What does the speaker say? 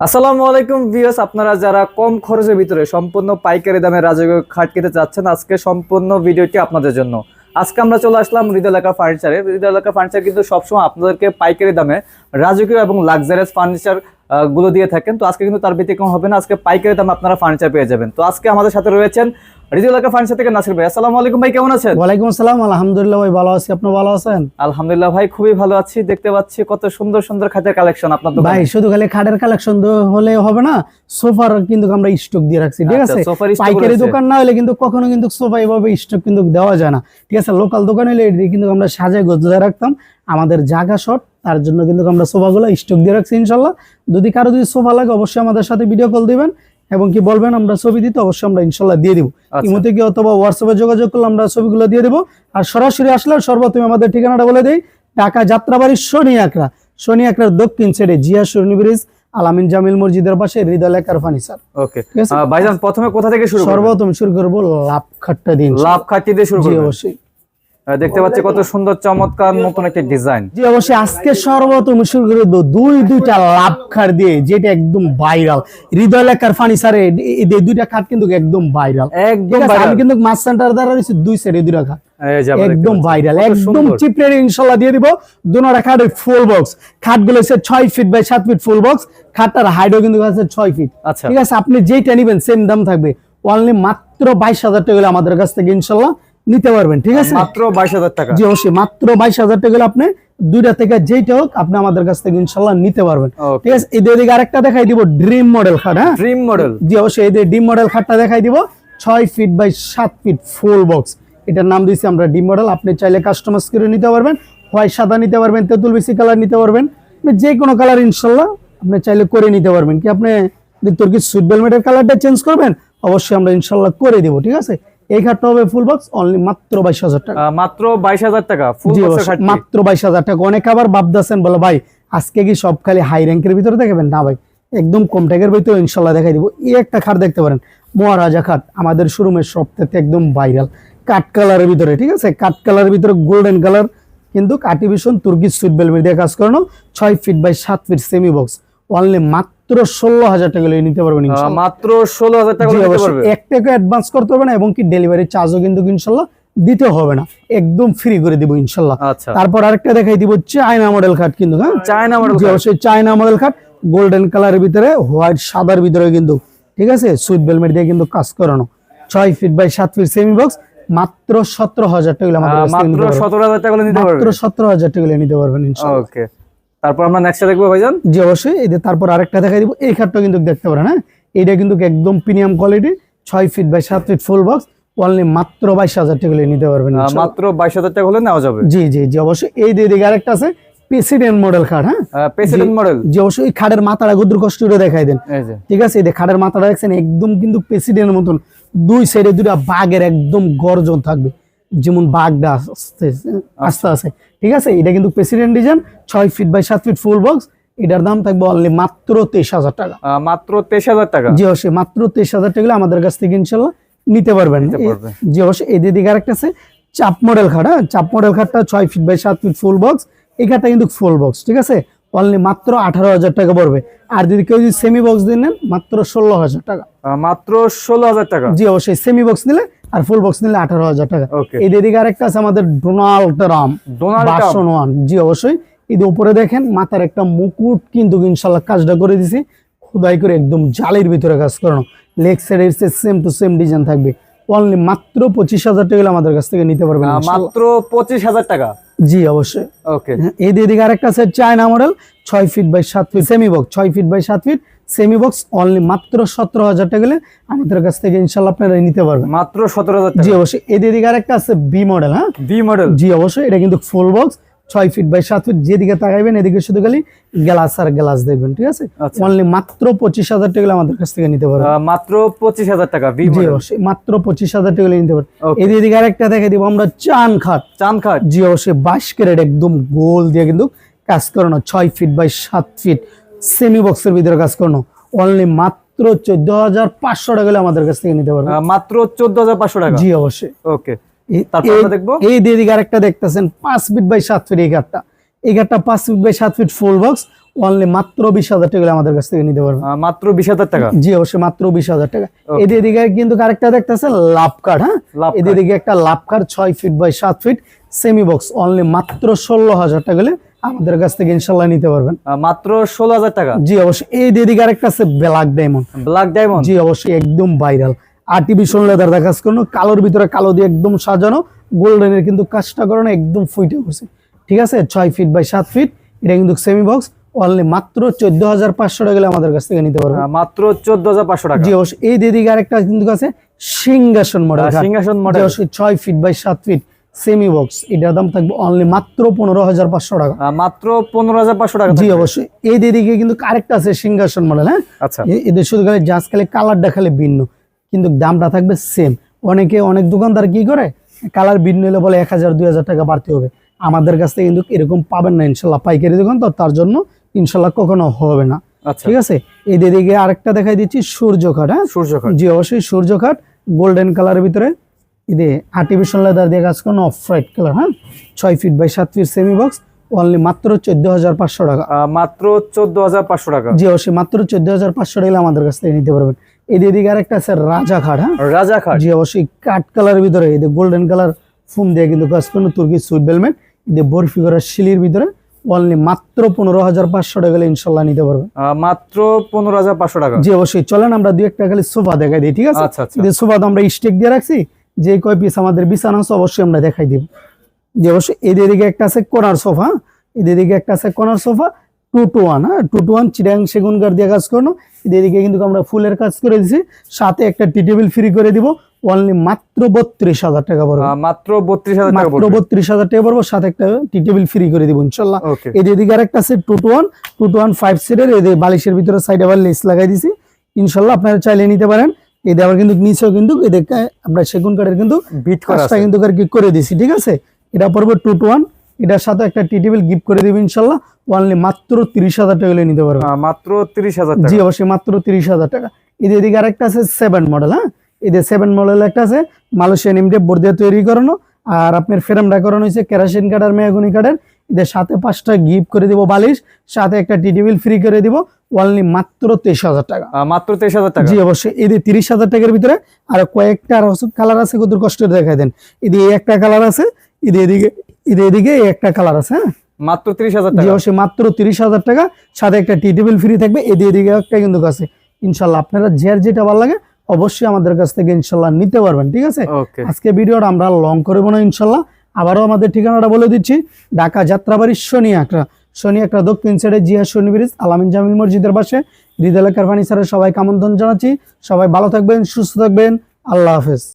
আসসালামু আলাইকুম ভিউয়ার্স, আপনারা যারা কম খরচের ভিতরে সম্পূর্ণ পাইকারি দামে রাজকীয় খাট কিনতে চাচ্ছেন, আজকে সম্পূর্ণ ভিডিওটি আপনাদের জন্য। আজকে আমরা চলে আসলাম হৃদয় এলাকা ফার্নিচারে। হৃদয় এলাকা ফার্নিচার কিন্তু সবসময় আপনাদেরকে পাইকারি দামে রাজকীয় এবং লাক্সারিয়াস ফার্নিচারগুলো দিয়ে থাকেন। তো আজকে কিন্তু তার ব্যতিক্রম হবে না, আজকে পাইকারি দামে আপনারা ফার্নিচার পেয়ে যাবেন। তো আজকে আমাদের সাথে রয়েছেন হৃদয় ফার্নিচার থেকে নাসির ভাই আসসালামু আলাইকুম ভাই কেমন আছেন? ওয়ালাইকুম আসসালাম আলহামদুলিল্লাহ ভাই ভালো আছি। আপনি ভালো আছেন? আলহামদুলিল্লাহ ভাই খুবই ভালো আছি। দেখতে পাচ্ছি কত সুন্দর সুন্দর খাটের কালেকশন আপনার ভাই দোকানে শুধু খালি খাটের কালেকশন হলে হবে না সোফার কিন্তু আমরা স্টক দিয়ে রাখছি ঠিক আচ্ছা, আছে? পাইকারি দোকান না হলে কিন্তু কখনো কিন্তু সোফা এভাবে স্টক কিন্তু দেওয়া যায় না ঠিক আছে? লোকাল দোকান হলে কিন্তু আমরা সাজায় গোজায় রাখতাম। আমাদের জায়গা শর্ট তার জন্য কিন্তু আমরা সোফাগুলো স্টক দিয়ে রাখছি ইনশাল্লাহ। যদি কারও যদি সোফা লাগে অবশ্যই আমাদের সাথে ভিডিও কল দিবেন। এবং কি বলবেন আমরা ছবি দিতে অবশ্যই আমরা ইনশাল্লাহ দিয়ে দিব। আচ্ছা। ইমোতে কি অথবা হোয়াটসঅ্যাপে যোগাযোগ করলে আমরা ছবিগুলো দিয়ে দেবো। আর সরাসরি আসলে সর্বপ্রথমে আমাদের ঠিকানাটা বলে দিই ঢাকা যাত্রাবাড়ি শনি আকরা শনি আকরার দক্ষিণ সাইডে জিয়া সুরনি ব্রিজ আলামিন জামিল মসজিদের পাশে হৃদয় লেখার ফার্নিচার ওকে? ভাইজান প্রথমে কোথা থেকে শুরু সর্বপ্রথম শুরু করব লাভ খাট্টা দিন লাভ খাটি দিয়ে শুরু জি করবেন? অবশ্যই। দেখতে পাচ্ছি কত সুন্দর চমৎকার নতুন একটি ডিজাইন। জি অবশ্যই আজকে সর্বপ্রথম শুরু করে দুই দুইটা লাভ খাট দিয়ে যেটা একদম ভাইরাল হৃদয় লেখার ফার্নিচারে এই দুইটা খাট কিন্তু একদম ভাইরাল একদম আমি কিন্তু মাছ সেন্টার দ্বারা রয়েছে দুই সাইডে দুইটা খাট। এই যে একদম ভাইরাল একদম চিপ রেটে ইনশাল্লাহ দিয়ে দিব। দুনোটা খাটের ফুল বক্স খাটগুলো হচ্ছে ছয় ফিট বাই সাত ফিট ফুল বক্স খাটটার হাইটও কিন্তু আছে ছয় ফিট আচ্ছা। ঠিক আছে আপনি যেটা নিবেন সেম দাম থাকবে। অনলি মাত্র বাইশ হাজার টাকা আমাদের কাছ থেকে ইনশাল্লাহ নিতে পারবেন ঠিক আছে? মাত্র বাইশ হাজার টাকা। জি অবশ্যই মাত্র বাইশ হাজার টাকা হলে আপনি দুইটা থেকে যেইটা হোক আপনি আমাদের কাছ থেকে ইনশাল্লাহ নিতে পারবেন। ঠিক আছে? এদের দিকে আরেকটা দেখাই দিব ড্রিম মডেল খাট হ্যাঁ? ড্রিম মডেল জি অবশ্যই এদের ডিম মডেল খাটটা দেখাই দিব ছয় ফিট বাই সাত ফিট ফুল বক্স এটার নাম দিয়েছি আমরা ডিম মডেল আপনি চাইলে কাস্টমাইজ করে নিতে পারবেন হোয়াইট সাদা নিতে পারবেন তেঁতুল বেশি কালার নিতে পারবেন যে কোনো কালার ইনশাল্লাহ আপনি চাইলে করে নিতে পারবেন। কি আপনি তোর কি সুইট বেলমেটের কালারটা চেঞ্জ করবেন অবশ্যই আমরা ইনশাল্লাহ করে দিব ঠিক আছে? এই খাটটা হবে ফুল বক্স অনলি মাত্র বাইশ হাজার টাকা। মাত্র বাইশ হাজার টাকা মাত্র বাইশ হাজার টাকা। অনেক আবার ভাবতেছেন বলে ভাই আজকে কি সব খালি হাই র্যাঙ্কের ভিতরে দেখাবেন? না ভাই একদম কম ট্যাগের ভিতরে ইনশাল্লাহ দেখাই দিব। এই একটা খাট দেখতে পারেন মহারাজা খাট আমাদের শোরুমের সব থেকে একদম ভাইরাল কাঠ কালারের ভিতরে ঠিক আছে? কাঠ কালারের ভিতরে গোল্ডেন কালার কিন্তু কাটিভিশন তুর্কি সুইট বেলমেট দিয়ে কাজ করানো ছয় ফিট বাই সাত ফিট সেমি বক্স অনলি মাত্র ষোলো হাজার টাকা নিতে পারবেন মাত্র ষোলো হাজার টাকা এক টাকা অ্যাডভান্স করতে হবে না এবং কি ডেলিভারি চার্জও কিন্তু ইনশাল্লাহ দিতে হবে না। একদম ফ্রি করে দিব ইনশাল্লাহ। আচ্ছা। তারপর আরেকটা দেখাই দিব চায়না মডেল খাট কিন্তু হ্যাঁ? চায়না মডেল অবশ্যই চায়না মডেল খাট গোল্ডেন কালারের ভিতরে হোয়াইট সাদার ভিতরে কিন্তু ঠিক আছে? সুইট বেলমেট দিয়ে কিন্তু কাজ করানো। ছয় ফিট বাই সাত ফিট সেমি বক্স মাত্র সতেরো হাজার টাকা মাত্র সতেরো হাজার টাকা মাত্র সতেরো হাজার টাকা নিতে পারবেন ইনশাল্লাহ। তারপর আমরা নেক্সট দেখব ভাইজান। জি অবশ্যই। এই যে তারপর আরেকটা দেখাই দিব। এই খাটটা কিন্তু দেখতে পারেন হ্যাঁ? এটা কিন্তু একদম প্রিমিয়াম কোয়ালিটি ছয় ফিট বাই সাত ফিট ফুল বক্স অনলি মাত্র বাইশ হাজার টাকা নিতে পারবেন মাত্র বাইশ হাজার টাকা হলে নেওয়া যাবে। জি জি জি অবশ্যই। এই দিকে আরেকটা আছে প্রেসিডেন্ট মডেল খাট হ্যাঁ? প্রেসিডেন্ট মডেল যে অবশ্যই। খাটের মাথাটা গুদ্র কষ্ট করে দেখাই দেন। এই যে। ঠিক আছে? এই যে খাটের মাথাটা দেখছেন একদম কিন্তু প্রেসিডেন্টের মতন। দুই সাইডে দুটা বাঘের একদম গর্জন থাকবে। যেমন বাঘটা আসতে আস্তে আছে ঠিক আছে? এটা কিন্তু প্রেসিডেন্ট ডিজাইন ছয় ফিট বাই সাত ফিট ফুল বক্স এটার দাম থাকবে অনলি মাত্র তেইশ হাজার টাকা। মাত্র তেইশ হাজার টাকা? জি অবশ্যই মাত্র তেইশ হাজার টাকা আমাদের কাছ থেকে ইনশাল্লাহ নিতে পারবেন। জি অবশ্যই এই দিকে আরেকটা আছে চাপ মডেল খাট হ্যাঁ? চাপ মডেল খাটটা ছয় ফিট বাই সাত ফিট ফুল বক্স এই খাটটা কিন্তু ফুল বক্স ঠিক আছে? অনলি মাত্র আঠারো হাজার টাকা পড়বে। আর যদি কেউ যদি সেমি বক্স দিয়ে নেন মাত্র ষোলো হাজার টাকা। মাত্র ষোলো হাজার টাকা? জি অবশ্যই সেমি বক্স নিলে আর ফুল বক্স নিলে আঠারো হাজার টাকা। ওকে এই দিকে আরেকটা আছে আমাদের ডোনাল্ড ডোনাল্ড বাসন ওয়ান। জি অবশ্যই। এই উপরে দেখেন মাথার একটা মুকুট কিন্তু ইনশাল্লাহ কাজটা করে দিছি। খোদাই করে একদম জালের ভিতরে কাজ করানো। লেগ সাইডের সেম টু সেম ডিজাইন থাকবে। অনলি মাত্র পঁচিশ হাজার টাকা আমাদের কাছ থেকে নিতে পারবেন মাত্র পঁচিশ হাজার টাকা? জি অবশ্যই। ওকে হ্যাঁ, এই দিকে আরেকটা আছে চায়না মডেল ছয় ফিট বাই সাত ফিট সেমি বক্স ছয় ফিট বাই সাত ফিট সেমি বক্স অনলি মাত্র সতেরো হাজার টাকা গেলে আমাদের কাছ থেকে ইনশাল্লাহ আপনারা নিতে পারবেন। মাত্র সতেরো হাজার জি অবশ্যই। এই দিকে আরেকটা আছে বি মডেল হ্যাঁ? বি মডেল জি অবশ্যই। এটা কিন্তু ফুল বক্স ছয় ফিট বাই সাত ফিট যেদিকে তাকাইবেন এদিকে শুধু খালি গ্লাস আর গ্লাস দেখবেন ঠিক আছে? আচ্ছা। অনলি মাত্র পঁচিশ হাজার টাকা আমাদের কাছ থেকে নিতে পারবেন। মাত্র পঁচিশ হাজার টাকা জি অবশ্যই। মাত্র পঁচিশ হাজার টাকা নিতে পারবেন। Okay. এই দিকে আরেকটা দেখে দিব আমরা চান খাট। চান খাট। জি অবশ্যই। বাইশ ক্যারেট একদম গোল দিয়ে কিন্তু কাজ করানো ছয় ফিট বাই সাত ফিট সেমি বক্সের ভিতরে কাজ করানো। অনলি মাত্র চোদ্দ হাজার পাঁচশো টাকা আমাদের কাছ থেকে নিতে পারবেন মাত্র চোদ্দ হাজার পাঁচশো টাকা? জি অবশ্যই। ওকে এই- আরেকটা দেখতেছেন পাঁচ ফিট বাই সাত ফিট এই ঘাটটা। এই ঘাটটা পাঁচ ফিট বাই সাত ফিট ফুল বক্স অনলি মাত্র বিশ হাজার টাকা আমাদের কাছ থেকে নিতে পারবেন মাত্র বিশ হাজার টাকা? জি অবশ্যই মাত্র বিশ হাজার টাকা। কিন্তু আরেকটা দেখতেছে লাভ কার্ড হ্যাঁ? একটা লাভ কার্ড ছয় ফিট বাই সাত ফিট সেমি বক্স অনলি মাত্র ষোলো হাজার টাকা আমাদের কাছ থেকে ইনশাল্লাহ নিতে পারবেন। মাত্র ষোলো হাজার টাকা। জি অবশ্যই। এই দিকে আরেকটা আছে ব্ল্যাক ডায়মন্ড ব্ল্যাক ডায়মন্ড জি অবশ্যই একদম ভাইরাল আর্টিফিশিয়াল লেদার কাজ করনো কালোর ভিতরে কালো দিয়ে একদম সাজানো গোল্ডেনের কিন্তু কাজটা করানো একদম ফুইটে করছে ঠিক আছে? ছয় ফিট বাই সাত ফিট এটা কিন্তু সেমি বক্স অনলি মাত্র চোদ্দ হাজার পাঁচশো টাকা আমাদের কাছ থেকে নিতে পারবেন। মাত্র চোদ্দ হাজার পাঁচশো টাকা। জি অবশ্যই। এই দিকে আরেকটা কিন্তু আছে সিংহাসন মডেল আহ, সিংহাসন মডেল অবশ্যই ছয় ফিট বাই সাত ফিট সেমি বক্স এটার দাম থাকবে অনলি মাত্র পনেরো হাজার পাঁচশো টাকা। মাত্র পনেরো হাজার পাঁচশো টাকা জি অবশ্যই। এই দিকে কিন্তু আরেকটা আছে সিংহাসন মডেল হ্যাঁ? আচ্ছা। এদের শুধু খালি জাস্ট খালি কালারটা খালি ভিন্ন কিন্তু দামটা থাকবে সেম অনেকে অনেক দোকানদার কি করে? কালার ভিন্ন হলে বলে এক হাজার দুই হাজার টাকা বাড়তে হবে। আমাদের কাছ থেকে কিন্তু এরকম পাবেন না ইনশাল্লাহ পাইকারি দোকান তো তার জন্য ইনশাল্লাহ কখনো হবে না। আচ্ছা। ঠিক আছে? এই দিকে আরেকটা দেখাই দিচ্ছি সূর্য কাঠ হ্যাঁ? সূর্যকার জি অবশ্যই সূর্য কাঠ গোল্ডেন কালারের ভিতরে। এদের আর্টিফিশিয়াল লেদার দিয়ে কাজ করানো অফ হোয়াইট কালার হ্যাঁ? ছয় ফিট বাই সাত ফিট সেমি বক্স অনলি মাত্র চোদ্দ হাজার পাঁচশো টাকা। মাত্র চোদ্দ হাজার পাঁচশো টাকা। জি অবশ্যই মাত্র চোদ্দ হাজার পাঁচশো টাকা আমাদের কাছ থেকে নিতে পারবেন। এই দিকে আরেকটা আছে রাজা খাট হ্যাঁ? রাজা খাট। জি অবশ্যই কাঠ কালারের ভিতরে এই গোল্ডেন কালার ফুম দিয়ে কিন্তু কাজ করানো তুর্কি সুইট বেলমেট এদের বরফি করা শিলির ভিতরে অনলি মাত্র পনেরো হাজার পাঁচশো টাকা হলে ইনশাল্লাহ নিতে পারবেন। মাত্র পনেরো হাজার পাঁচশো টাকা। জি অবশ্যই চলেন আমরা দুই একটা খালি সোফা দেখাই দিই ঠিক আছে? আচ্ছা আচ্ছা। সোফা তো আমরা স্টেক দিয়ে রাখছি যে কয় পিস আমাদের বিছানা আছে অবশ্যই আমরা দেখাই দিব। যে অবশ্যই এদের দিকে একটা আছে কোনার সোফা এদের দিকে একটা আছে কোনার সোফা টু টু ওয়ান হ্যাঁ? টু টু ওয়ান চিরাং সেগুন কাঠ দিয়ে কাজ করানো। এদের দিকে কিন্তু আমরা ফুলের কাজ করে দিছি। সাথে একটা টি টেবিল ফ্রি করে দিব। অনলি মাত্র বত্রিশ হাজার টাকা পড়বে। মাত্র বত্রিশ হাজার মাত্র বত্রিশ হাজার টাকা পড়ব। সাথে একটা টি টেবিল ফ্রি করে দিব ইনশাল্লাহ। এদের দিকে আরেকটা আছে two two one two two one five সিটের এদের বালিশের ভিতরে সাইডে আবার লেস লাগাই দিছি। ইনশাল্লাহ আপনারা চাইলে নিতে পারেন। এদের আবার কিন্তু নিচেও কিন্তু আমরা সেগুন কাঠের কিন্তু বিট কাজটা কিন্তু আর কি করে দিছি ঠিক আছে? এটা পড়বে টু টু ওয়ান এটার সাথে একটা টি টেবিল গিফট করে দিবে ইনশাল্লাহ। অনলি মাত্র তিরিশ হাজার টাকা নিতে পারবেন মাত্র তিরিশ হাজার জি অবশ্যই মাত্র তিরিশ হাজার টাকা। এদের এদিকে আরেকটা আছে সেভেন মডেল হ্যাঁ? এদের সেভেন মডেল একটা আছে মালয়েশিয়ান এমডি বোর্ড দিয়ে তৈরি করানো। আর আপনার ফ্রেমটা করানো হয়েছে কেরাসিন কাঠ আর মেয়াগুনি কাঠের এদের সাথে পাঁচটা গিফট করে দিব বালিশ সাথে একটা টি টেবিল ফ্রি করে দিব অনলি মাত্র তেইশ হাজার টাকা। মাত্র তেইশ হাজার টাকা? জি অবশ্যই। এদের তিরিশ হাজার টাকার ভিতরে আর কয়েকটা আর কালার আছে কত কষ্ট দেখাই দেন। এদের একটা কালার আছে এদের এদিকে এদের এদিকে একটা কালার আছে হ্যাঁ? মাত্র তিরিশ হাজার জি টাকা অবশ্যই মাত্র তিরিশ হাজার টাকা। সাথে একটা টি টেবিল ফ্রি থাকবে এদিকে এদিকে একটা কিন্তু আছে। ইনশাল্লাহ আপনারা যার যেটা ভালো লাগে অবশ্যই আমাদের কাছ থেকে ইনশাল্লাহ নিতে পারবেন ঠিক আছে? আজকে ভিডিওটা আমরা লং করব না ইনশাল্লাহ। আবারও আমাদের ঠিকানাটা বলে দিচ্ছি, ঢাকা যাত্রাবাড়ির শনি আকরা শনি আকরা দক্ষিণ সাইডে জিয়া শনি ব্রিজ, আলামিন জামিল মসজিদের পাশে। হৃদয় এলাকার ফার্নিচারের সবাইকে আমন্ত্রণ জানাচ্ছি। সবাই ভালো থাকবেন, সুস্থ থাকবেন। আল্লাহ হাফেজ।